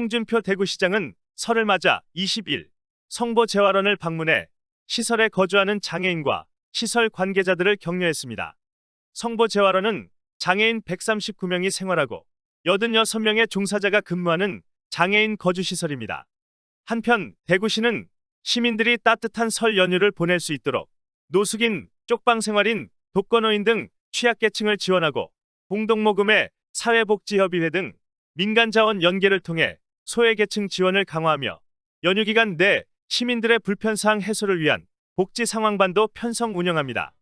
홍준표 대구시장은 설을 맞아 20일 성보 재활원을 방문해 시설에 거주하는 장애인과 시설 관계자들을 격려했습니다. 성보 재활원은 장애인 139명이 생활하고 86명의 종사자가 근무하는 장애인 거주시설입니다. 한편 대구시는 시민들이 따뜻한 설 연휴를 보낼 수 있도록 노숙인, 쪽방 생활인, 독거노인 등 취약계층을 지원하고 공동모금회, 사회복지협의회 등 민간 자원 연계를 통해 소외계층 지원을 강화하며 연휴 기간 내 시민들의 불편사항 해소를 위한 복지 상황반도 편성 운영합니다.